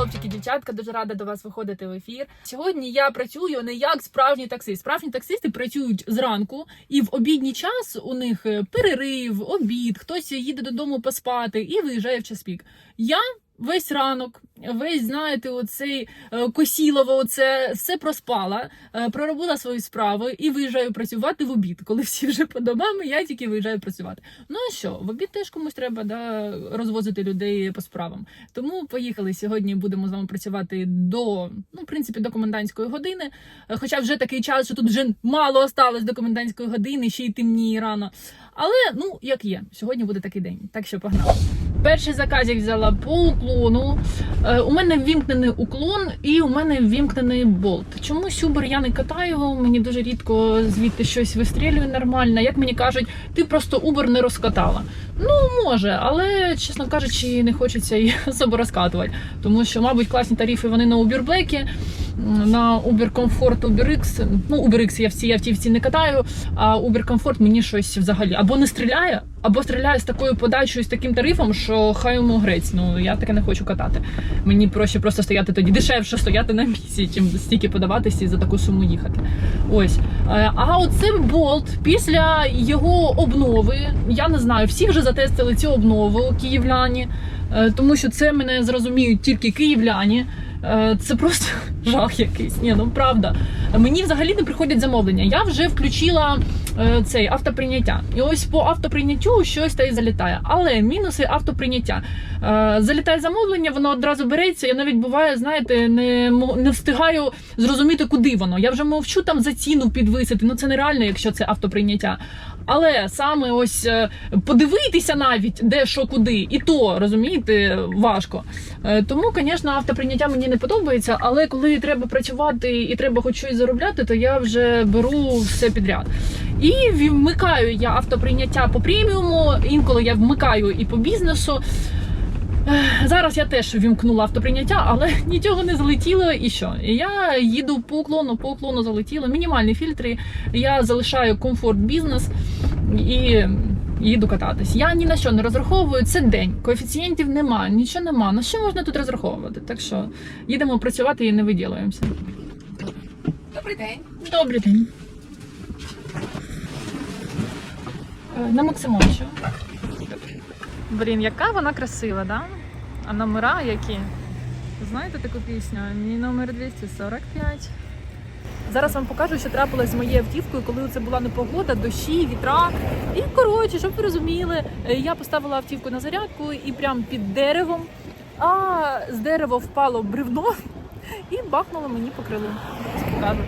Наталка, дуже рада до вас виходити в ефір. Сьогодні я працюю не як справжній таксист. Справжні таксисти працюють зранку, і в обідній час у них е, перерив, обід, хтось їде додому поспати і виїжджає в час пік. Я весь ранок, весь знаєте, оцей е, косілово, оце все проспала, е, проробила свої справи і виїжджаю працювати в обід. Коли всі вже по домам, я тільки виїжджаю працювати. Ну а що, в обід теж комусь треба да, розвозити людей по справам. Тому поїхали сьогодні. Будемо з вами працювати до ну, в принципі, до комендантської години. Е, Хоча вже такий час, що тут вже мало осталось до комендантської години, ще й темніє рано. Але ну як є, сьогодні буде такий день. Так що погнали. Перший заказик взяла по уклону. Е, у мене ввімкнений уклон і у мене ввімкнений болт. Чомусь Uber я не катаю його, мені дуже рідко звідти щось вистрілює нормально. Як мені кажуть, ти просто Uber не розкатала. Ну, може, але, чесно кажучи, не хочеться її особо розкатувати. Тому що, мабуть, класні тарифи вони на Black, на Uber Comfort, Uber X. Ну, Uber X я в цій автівці не катаю, а Uber Comfort мені щось взагалі або не стріляє, або стріляє з такою подачею, з таким тарифом, що хай йому грець. Ну, я таке не хочу катати. Мені проще просто стояти тоді дешевше стояти на місці, чим стільки подаватися і за таку суму їхати. Ось. Е, А оцей болт після його обнови, я не знаю, всі вже затестили цю обнову київляні, е, тому що це мене зрозуміють тільки київляні. Е, Це просто жах якийсь. Ні, ну правда. Мені взагалі не приходять замовлення. Я вже включила е, цей автоприйняття. І ось по автоприйняттю щось та й залітає. Але мінуси автоприйняття. Е, Залітає замовлення, воно одразу береться. Я навіть буває, знаєте, не, не встигаю зрозуміти, куди воно. Я вже мовчу там за ціну підвисити. Ну це нереально, якщо це автоприйняття. Але саме ось е, подивитися навіть де що куди, і то розумієте, важко. Е, Тому, звісно, автоприйняття мені не подобається, але коли треба працювати і треба хоч щось заробляти, то я вже беру все підряд. І вмикаю я автоприйняття по преміуму, інколи я вмикаю і по бізнесу. Зараз я теж вімкнула автоприйняття, але нічого не залетіло. І що? Я їду по уклону, по уклону залетіло. Мінімальні фільтри. Я залишаю комфорт бізнес і їду кататись. Я ні на що не розраховую. Це день. Коефіцієнтів нема, нічого нема. На що можна тут розраховувати? Так що їдемо працювати і не виділуємося. Добрий день. Добрий день. Е, На Максимовичу. Блін, яка вона красива, да? А номера які? Знаєте таку пісню? Мій номер 245. Зараз вам покажу, що трапилось з моєю автівкою, коли це була непогода, дощі, вітра. І коротше, щоб ви розуміли, е, я поставила автівку на зарядку і прямо під деревом, а з дерева впало бревно і бахнуло мені по крилу. Покажу.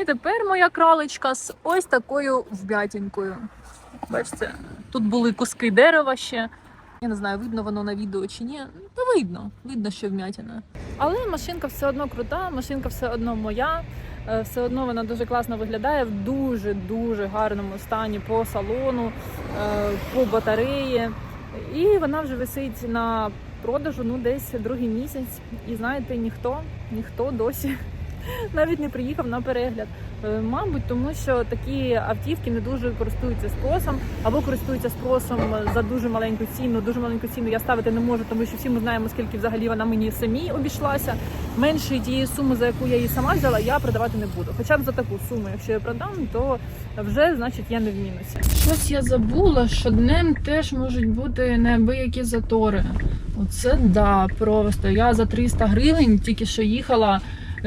І тепер моя кралечка з ось такою вбятінькою. Бачите, тут були куски дерева ще. Я не знаю, видно воно на відео чи ні. Та видно, видно, що вмятина. Але машинка все одно крута, машинка все одно моя. Е, Все одно вона дуже класно виглядає в дуже дуже гарному стані по салону, е, по батареї. І вона вже висить на продажу ну десь другий місяць. І знаєте, ніхто, ніхто досі навіть не приїхав на перегляд. Е, Мабуть, тому що такі автівки не дуже користуються спросом або користуються спросом за дуже маленьку ціну. Дуже маленьку ціну я ставити не можу, тому що всі ми знаємо, скільки взагалі вона мені самій обійшлася. Менше тієї суми, за яку я її сама взяла, я продавати не буду. Хоча б за таку суму, якщо я продам, то вже значить я не в мінусі. Щось я забула, що днем теж можуть бути неабиякі затори. Оце да, просто я за 300 гривень тільки що їхала.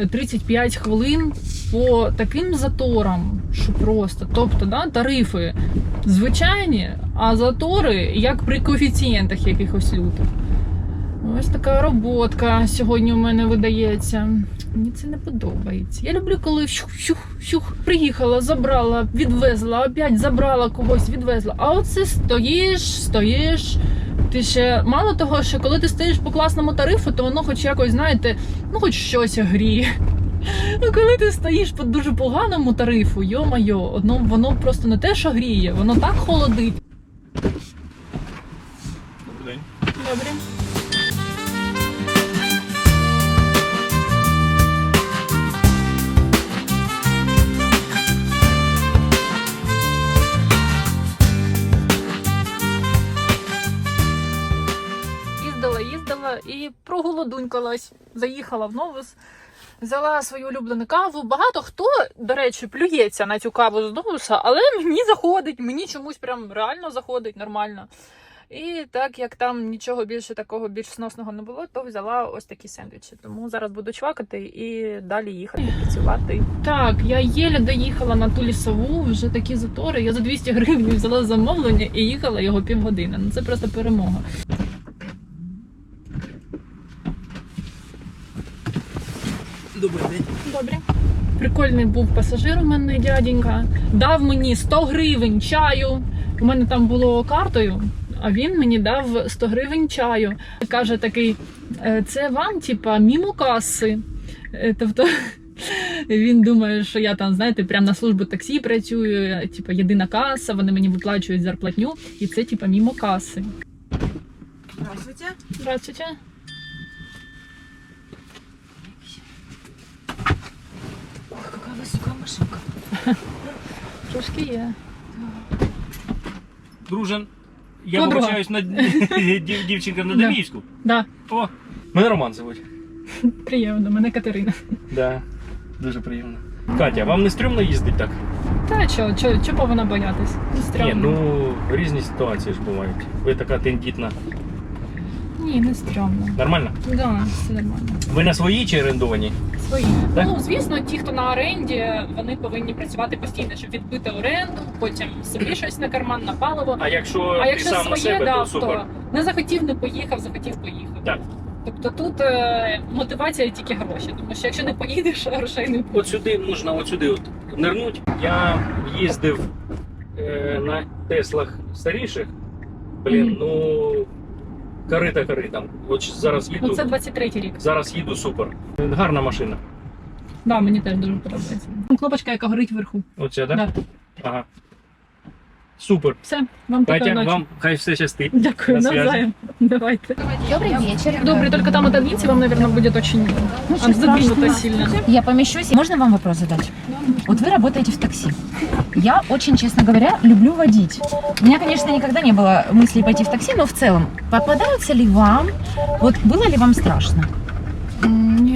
35 хвилин по таким заторам, що просто. Тобто, да, тарифи звичайні, а затори як при коефіцієнтах якихось лютих. Ось така роботка сьогодні у мене видається. Мені це не подобається. Я люблю, коли щух-щух-щух приїхала, забрала, відвезла, опять забрала когось, відвезла. А оце стоїш, стоїш. Ти ще мало того, що коли ти стоїш по класному тарифу, то воно хоч якось, знаєте, ну хоч щось гріє. Ну, коли ти стоїш по дуже поганому тарифу, йо-майо, одно, воно просто не те, що гріє, воно так холодить. Добрий день. Добре. Проголодунькалась. Заїхала в новус, взяла свою улюблену каву. Багато хто, до речі, плюється на цю каву з новуса, але мені заходить, мені чомусь прям реально заходить нормально. І так як там нічого більше такого більш сносного не було, то взяла ось такі сендвічі. Тому зараз буду чвакати і далі їхати працювати. Так, я єле доїхала на ту лісову, вже такі затори. Я за 200 гривень взяла замовлення і їхала його півгодини. Ну це просто перемога. Добрий день. Добре. Прикольний був пасажир у мене дяденька. Дав мені 100 гривень чаю. У мене там було картою, а він мені дав 100 гривень чаю. Каже такий: «Е, це вам, типа, мімо каси. Е, Тобто. Він думає, що я там, знаєте, прямо на службу таксі працюю, типа єдина каса, вони мені виплачують зарплатню, і це типа мімо каси. Здравствуйте. Здравствуйте. Машинка. Трошки є. Дружин. Я Подруга. вибачаюсь на дів- дівчинка на Да. Демійську. Да, О, мене Роман звуть. приємно, мене Катерина. Да. Дуже приємно. Катя, вам не стрьомно їздить так? Та чо, чо, чого повинна боятись? Не Ні, стрьомно. ну різні ситуації ж бувають. Ви така тендітна. Ні, не стрьомно. Нормально? Да, все нормально. Ви на своїй чи орендовані? Свої. Так? Ну, звісно, ті, хто на оренді, вони повинні працювати постійно, щоб відбити оренду, потім собі щось на карман, на паливо. А якщо, А ти якщо сам на своє, себе, да, то супер. не захотів, не поїхав, захотів, поїхав. Так. Тобто тут е, мотивація тільки гроші, тому що якщо не поїдеш, грошей не буде. От сюди можна от сюди от нирнуть. Я їздив е, на Теслах старіших. Блін, Мгм. ну карита карита. От зараз їду. Ну це 23-й рік. Зараз їду супер. Гарна машина. Да, мені теж дуже подобається. Кнопочка, яка горить вверху. Оця, да? Да. Ага. Супер. Все, вам така Катя, ночі. вам хай все щастить. Дякую, На связи. навзаєм. Давайте. Добрый вечер. Добрый, только там отодвиньте, вам, наверное, будет очень Ничего а, задвинуто страшного. сильно. Я помещусь. Можно вам вопрос задать? Вот вы работаете в такси. Я очень, честно говоря, люблю водить. У меня, конечно, никогда не было мыслей пойти в такси, но в целом, попадаются ли вам, вот было ли вам страшно?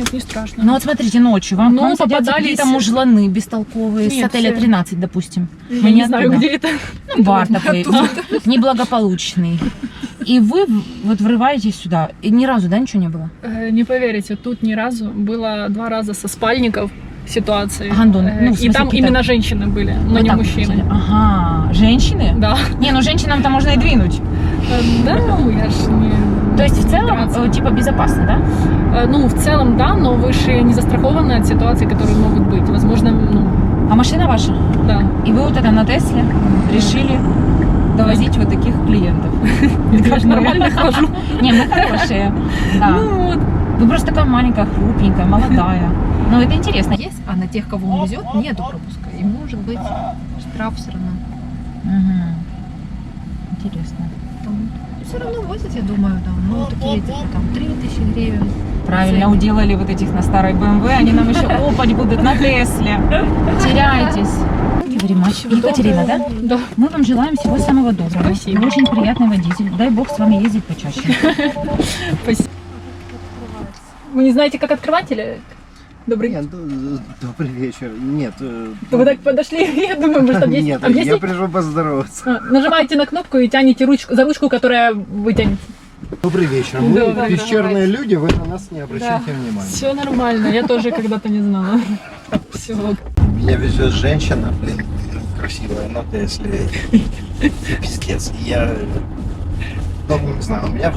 Нет, не страшно. Ну вот смотрите, ночью вам, Ну, к вам попадались- какие-то мужланы бестолковые с Нет, отеля все. 13, допустим. я не знаю, оттуда. где это. Ну, бар такой неблагополучный. И вы вот врываетесь сюда. И ни разу, да, ничего не было? Э, Не поверите, тут ни разу. Было два раза со спальников ситуации. Гондоны. Э, Ну, И там именно женщины были, но Вот не мужчины. Ага, женщины? Да. Не, ну женщинам-то можно и двинуть. Э, Да, ну я ж не... Есть в целом, э, типа, безопасно, да? Э, Ну, в целом, да, но вы же не застрахованы от ситуаций, которые могут быть. Возможно, ну, А машина ваша? да. И вы вот это на Тесле решили довозить вот таких клиентов. Я же нормально хожу. Не, мы хорошие. Да. Ну. Вы просто такая маленькая, хрупенькая, молодая. Но это интересно. есть, а на тех, кого он везет, нету пропуска. И может быть штраф все равно. Интересно. Все равно возят, я думаю, там, ну, такие, типа, там, 3 тысячи гривен. Правильно уделали вот этих на старой BMW, они нам еще опать будут на Тесле. Теряйтесь. Екатерина, да? Да. Мы вам желаем всего самого доброго. Спасибо. Вы очень приятный водитель. Дай бог с вами ездить почаще. Спасибо. Вы не знаете, как открывать или... Добрый день. Нет, добрый вечер. Нет. э, Вы так подошли, я думаю, может, объяснить. Нет, я Объяснить? пришел поздороваться. А, Нажимаете на кнопку и тянете ручку, за ручку, которая вытянет. Добрый вечер. Мы Добрый, пещерные люди, вы на нас не обращайте внимания. Все нормально, я тоже когда-то не знала. Все. Меня везет женщина, блин, красивая, на Тесле. Пиздец. Я... Ну, не знаю, у меня.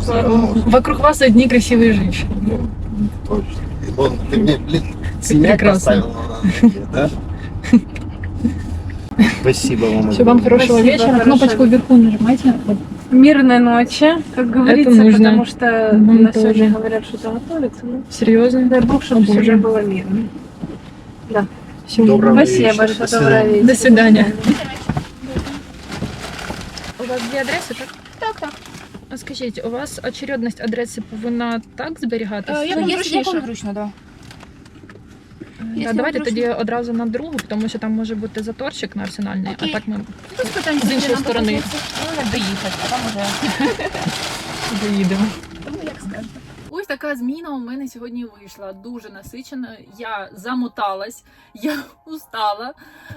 Вокруг вас одни красивые женщины. Точно. И Вон, ты мне, блин, синяк прекрасно. ноге, да? Спасибо вам. Все, вам хорошего Спасибо, вечера. хорошего. Кнопочку вверху нажимайте. Мирной ночи, как говорится, нужно. потому что Нам на сегодня тоже. говорят, что там готовится. Ну, Серьезно? дай бог, чтобы О, Боже. было мирно. Всё. Доброго Спасибо вечера. большое, До доброго свидания. вечера. До свидания. У вас так? Так, так. А скажіть, у вас очередність адреси повинна так зберігатися? Е, як вам зручніше? зручно, да. Да, Якщо давайте вам тоді одразу на другу, тому що там може бути заторчик на арсенальний, Окей. а так ми Без питань, З іншої нам сторони. Ну, доїхати, а там уже. доїдемо. Тому як скажете. Ой, ось така зміна у мене сьогодні вийшла. Дуже насичена. Я замоталась, я устала,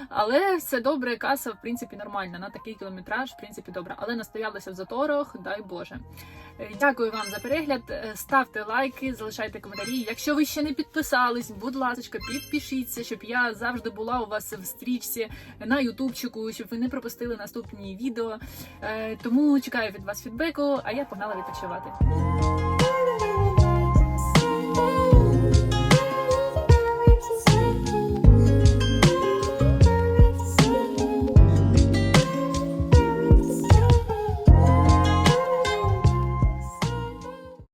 але все добре. Каса, в принципі, нормальна. На такий кілометраж, в принципі, добре. Але настоялася в заторах, дай Боже. Е, Дякую вам за перегляд. Е, Ставте лайки, залишайте коментарі. Якщо ви ще не підписались, будь ласка, підпишіться, щоб я завжди була у вас в стрічці на ютубчику, щоб ви не пропустили наступні відео. Е, Тому чекаю від вас фідбеку, а я погнала відпочивати.